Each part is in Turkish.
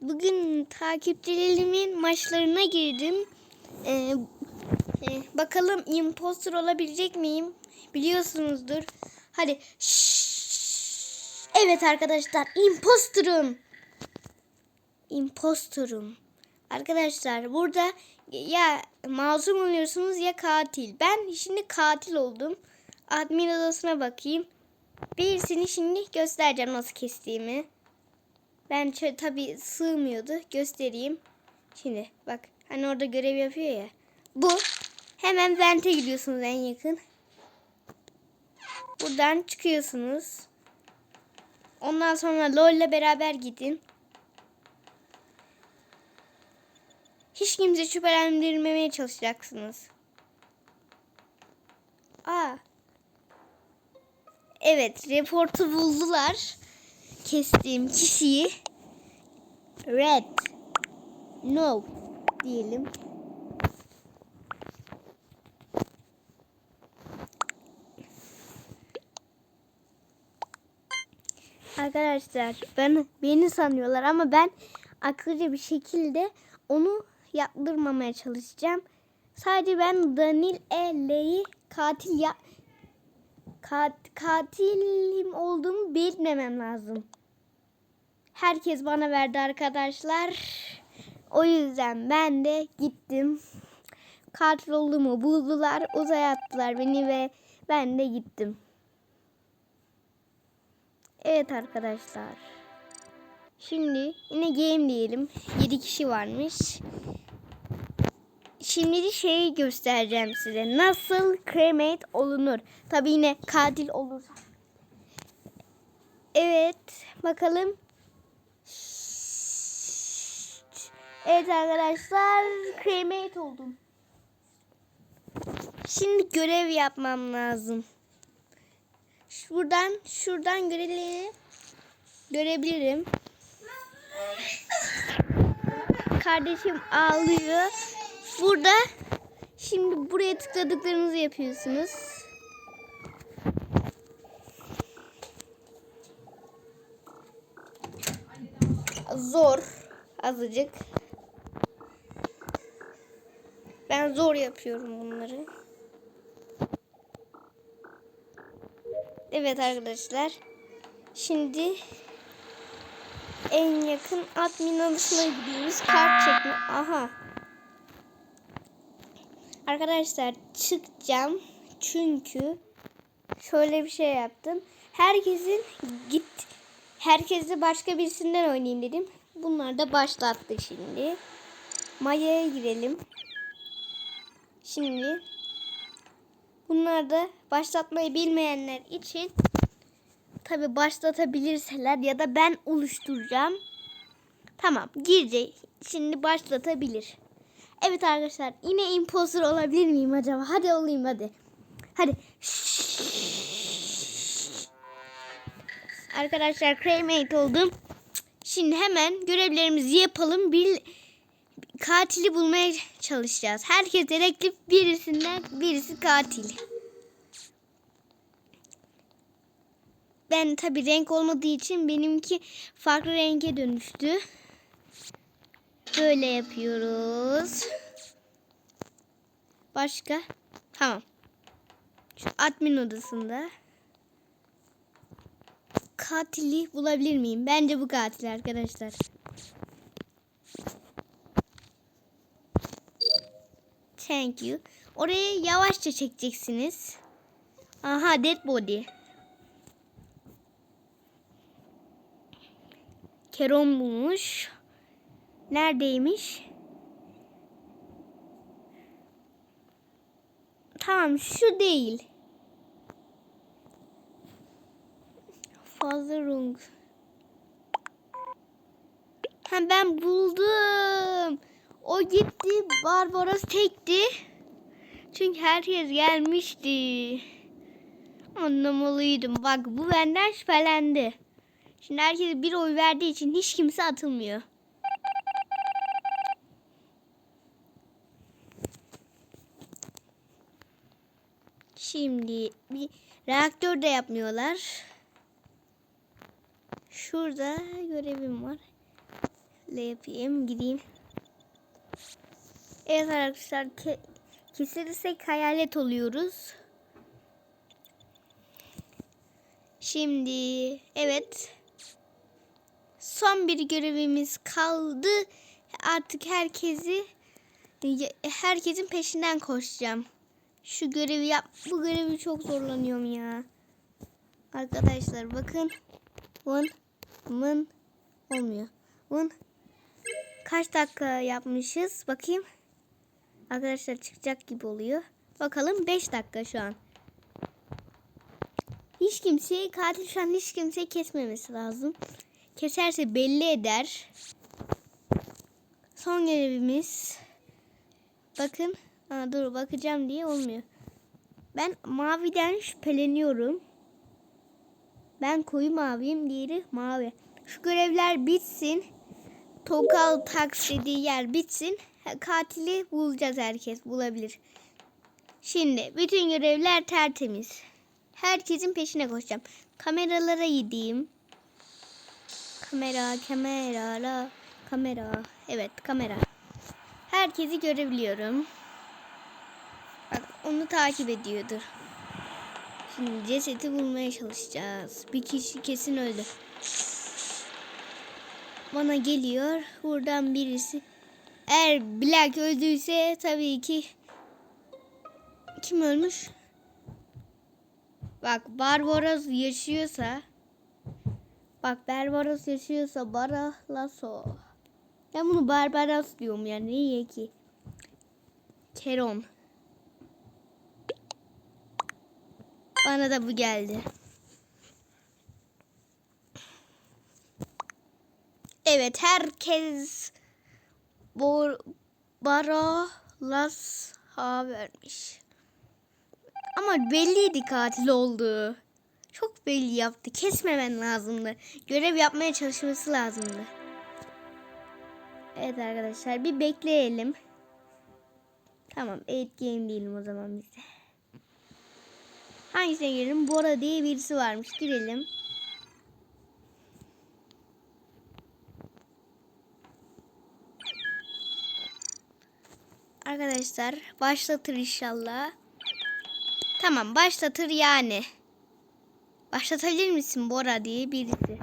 bugün takipçilerimin maçlarına girdim. Ee, e, bakalım imposter olabilecek miyim? Biliyorsunuzdur. Hadi. Şşş. Evet arkadaşlar imposterum. Imposterum. Arkadaşlar burada ya masum oluyorsunuz ya katil. Ben şimdi katil oldum. Admin odasına bakayım. Birisini şimdi göstereceğim nasıl kestiğimi. Ben tabii sığmıyordu. Göstereyim. Şimdi bak hani orada görev yapıyor ya. Bu. Hemen vente gidiyorsunuz en yakın. Buradan çıkıyorsunuz. Ondan sonra LoL ile beraber gidin. Hiç kimse şüphelendirmemeye çalışacaksınız. Aa. Evet, reportu buldular. Kestiğim kişiyi red no diyelim. Arkadaşlar ben beni sanıyorlar ama ben akıllıca bir şekilde onu yaptırmamaya çalışacağım. Sadece ben Danil E'yi katil ya kat, katilim olduğumu bilmemem lazım. Herkes bana verdi arkadaşlar. O yüzden ben de gittim. Katil olduğumu buldular. Uzaya attılar beni ve ben de gittim. Evet arkadaşlar. Şimdi yine game diyelim. 7 kişi varmış. Şimdi şeyi göstereceğim size. Nasıl cremate olunur. Tabi yine katil olursa. Evet. Bakalım. Evet arkadaşlar. Cremate oldum. Şimdi görev yapmam lazım. Şuradan şuradan görevleri görebilirim. Kardeşim ağlıyor. Burada şimdi buraya tıkladıklarınızı yapıyorsunuz. Zor azıcık. Ben zor yapıyorum bunları. Evet arkadaşlar. Şimdi en yakın admin adısına gidiyoruz. Kart çekme. Aha. Arkadaşlar çıkacağım. Çünkü şöyle bir şey yaptım. Herkesin git herkese başka birisinden oynayayım dedim. Bunlar da başlattı şimdi. Maya'ya girelim. Şimdi bunlar da başlatmayı bilmeyenler için tabi başlatabilirseler ya da ben oluşturacağım. Tamam girecek. Şimdi başlatabilir. Evet arkadaşlar yine imposter olabilir miyim acaba? Hadi olayım hadi. Hadi. Arkadaşlar cremate oldum. Şimdi hemen görevlerimizi yapalım. Bir katili bulmaya çalışacağız. Herkes dedektif birisinden birisi katil. Ben tabi renk olmadığı için benimki farklı renge dönüştü. Böyle yapıyoruz. Başka? Tamam. Şu admin odasında. Katili bulabilir miyim? Bence bu katil arkadaşlar. Thank you. Oraya yavaşça çekeceksiniz. Aha dead body. Keron bulmuş. Neredeymiş? Tamam şu değil. Fazla wrong. Ha ben buldum. O gitti. Barbaros tekti. Çünkü herkes gelmişti. Anlamalıydım. Bak bu benden şüphelendi. Şimdi herkes bir oy verdiği için hiç kimse atılmıyor. Şimdi bir reaktör de yapmıyorlar. Şurada görevim var. ile yapayım. Gideyim. Evet arkadaşlar ke kesilirsek hayalet oluyoruz. Şimdi evet. Son bir görevimiz kaldı. Artık herkesi herkesin peşinden koşacağım. Şu görevi yap. Bu görevi çok zorlanıyorum ya. Arkadaşlar bakın. Vın vın olmuyor. Vın kaç dakika yapmışız? Bakayım. Arkadaşlar çıkacak gibi oluyor. Bakalım 5 dakika şu an. Hiç kimseyi katil şu an hiç kimseyi kesmemesi lazım. Keserse belli eder. Son görevimiz. Bakın. Ha, dur bakacağım diye olmuyor. Ben maviden şüpheleniyorum. Ben koyu maviyim. Diğeri mavi. Şu görevler bitsin. Tokal Tax dediği yer bitsin. Katili bulacağız herkes. Bulabilir. Şimdi bütün görevler tertemiz. Herkesin peşine koşacağım. Kameralara gideyim. Kamera, kamera, kamera. Evet, kamera. Herkesi görebiliyorum. Bak onu takip ediyordur. Şimdi cesedi bulmaya çalışacağız. Bir kişi kesin öldü. Bana geliyor. Buradan birisi. Eğer Black öldüyse tabii ki kim ölmüş? Bak Barbaros yaşıyorsa Bak Barbaros yaşıyorsa Baralaso. Ben bunu Barbaros diyorum yani niye ki? Keron. Bana da bu geldi. Evet herkes Bor Baralas ha vermiş. Ama belliydi katil olduğu. Çok belli yaptı. Kesmemen lazımdı. Görev yapmaya çalışması lazımdı. Evet arkadaşlar bir bekleyelim. Tamam 8 game diyelim o zaman biz de. Hangisine girelim? Bora diye birisi varmış. Girelim. Arkadaşlar başlatır inşallah. Tamam başlatır yani. Başlatabilir misin Bora diye birisi.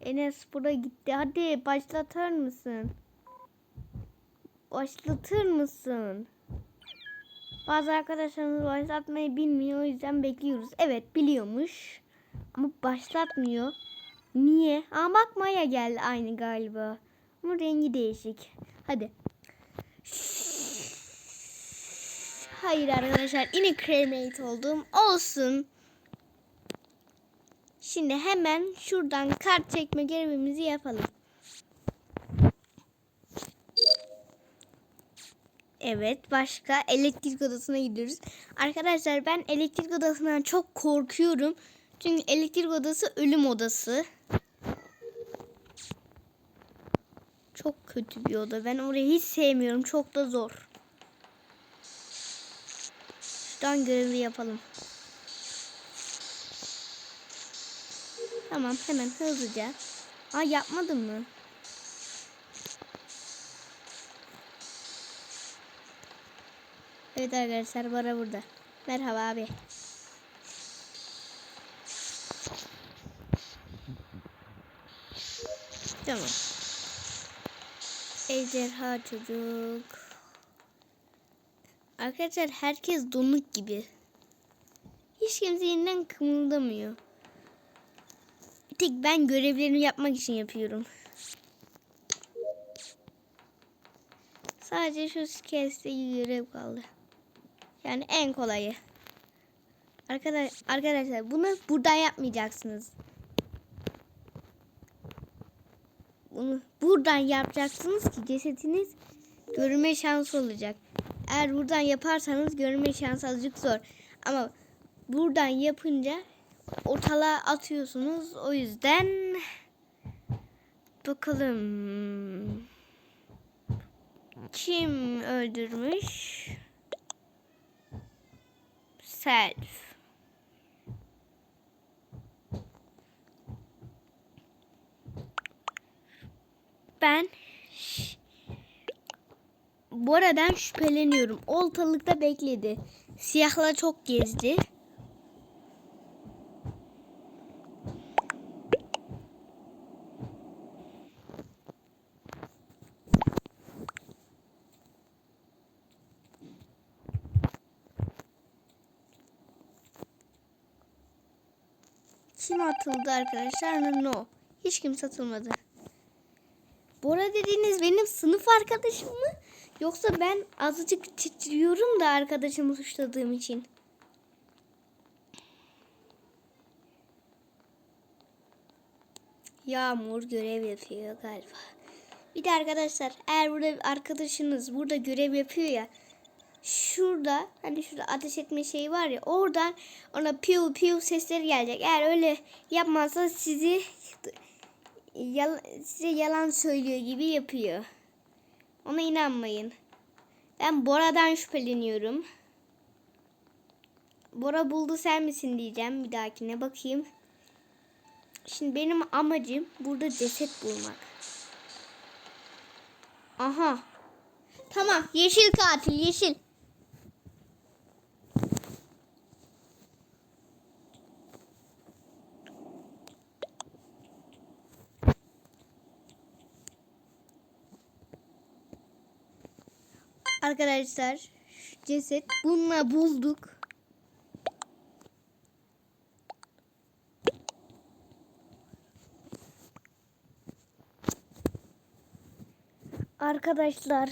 Enes bura gitti. Hadi başlatır mısın? Başlatır mısın? Bazı arkadaşlarımız başlatmayı bilmiyor. O yüzden bekliyoruz. Evet biliyormuş. Ama başlatmıyor. Niye? Aa bak Maya geldi aynı galiba. Ama rengi değişik. Hadi. Hayır arkadaşlar yine cremate oldum. Olsun. Şimdi hemen şuradan kart çekme görevimizi yapalım. Evet başka elektrik odasına gidiyoruz. Arkadaşlar ben elektrik odasından çok korkuyorum. Çünkü elektrik odası ölüm odası. Çok kötü bir oda. Ben orayı hiç sevmiyorum. Çok da zor. Şuradan görevi yapalım. Tamam hemen hızlıca. Aa yapmadın mı? Evet arkadaşlar Bora burada. Merhaba abi. Tamam. Ejderha çocuk. Arkadaşlar herkes donuk gibi. Hiç kimse yeniden kımıldamıyor. Tek ben görevlerimi yapmak için yapıyorum. Sadece şu keste görev kaldı. Yani en kolayı. Arkadaş, arkadaşlar bunu buradan yapmayacaksınız. Bunu buradan yapacaksınız ki cesetiniz görme şansı olacak. Eğer buradan yaparsanız görme şansı azıcık zor. Ama buradan yapınca ortalığa atıyorsunuz. O yüzden bakalım kim öldürmüş? Self. Ben Bora'dan şüpheleniyorum. Oltalıkta bekledi. Siyahla çok gezdi. Kim atıldı arkadaşlar? No. Hiç kimse atılmadı. Bora dediğiniz benim sınıf arkadaşım mı? Yoksa ben azıcık titriyorum da arkadaşımı suçladığım için. Yağmur görev yapıyor galiba. Bir de arkadaşlar eğer burada arkadaşınız burada görev yapıyor ya şurada hani şurada ateş etme şeyi var ya oradan ona piu piu sesleri gelecek. Eğer öyle yapmazsa sizi yal, size yalan söylüyor gibi yapıyor. Ona inanmayın. Ben Bora'dan şüpheleniyorum. Bora buldu sen misin diyeceğim bir dahakine bakayım. Şimdi benim amacım burada ceset bulmak. Aha. Tamam yeşil katil yeşil. Arkadaşlar ceset bununla bulduk. Arkadaşlar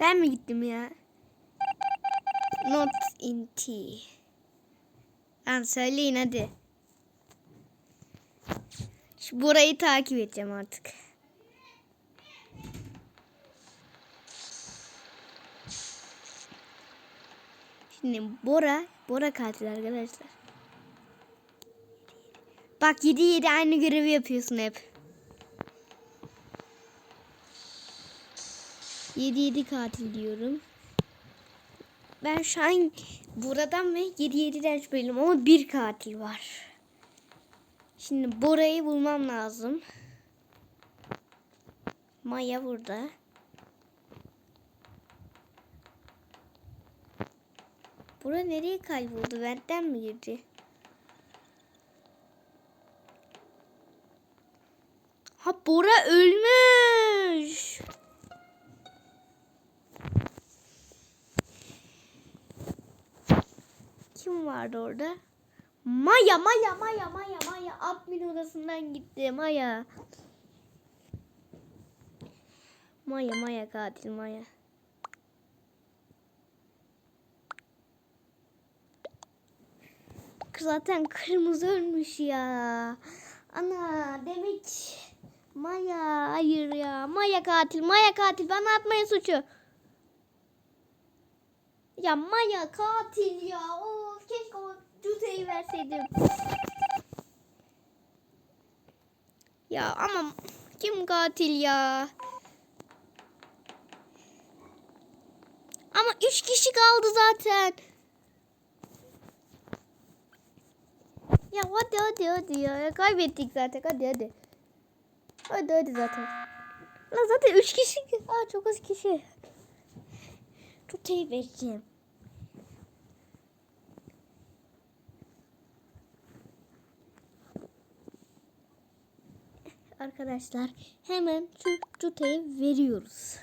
ben mi gittim ya? Not in T. Lan söyleyin hadi. Şu burayı takip edeceğim artık. Şimdi Bora, Bora katil arkadaşlar. Bak 7 7 aynı görevi yapıyorsun hep. 7 7 katil diyorum. Ben şu an buradan ve 7 7'den şüpheliyim ama bir katil var. Şimdi Bora'yı bulmam lazım. Maya burada. Bora nereye kayboldu? Benden mi girdi? Ha Bora ölmüş. Kim vardı orada? Maya, Maya, Maya, Maya, Maya. Admin odasından gitti. Maya. Maya, Maya katil Maya. Zaten kırmızı ölmüş ya. Ana demek Maya hayır ya. Maya katil, Maya katil. Bana atmayın suçu. Ya Maya katil ya. Keşke o cüteyi verseydim. Ya ama kim katil ya? Ama üç kişi kaldı zaten. Ya hadi hadi hadi ya. Kaybettik zaten hadi hadi. Hadi hadi zaten. Lan zaten üç kişi. Aa çok az kişi. Cüteyi vereceğim. Arkadaşlar hemen şu cüteyi veriyoruz.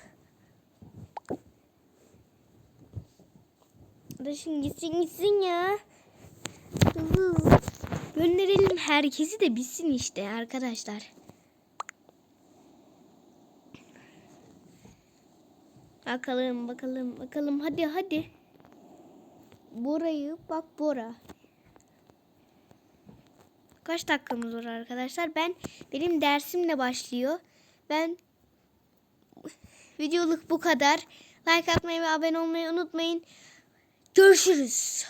Arkadaşım gitsin gitsin ya. Gönderelim herkesi de bitsin işte arkadaşlar. Bakalım bakalım bakalım hadi hadi. Bora'yı bak Bora. Kaç dakikamız var arkadaşlar? Ben benim dersimle başlıyor. Ben videoluk bu kadar. Like atmayı ve abone olmayı unutmayın. Görüşürüz.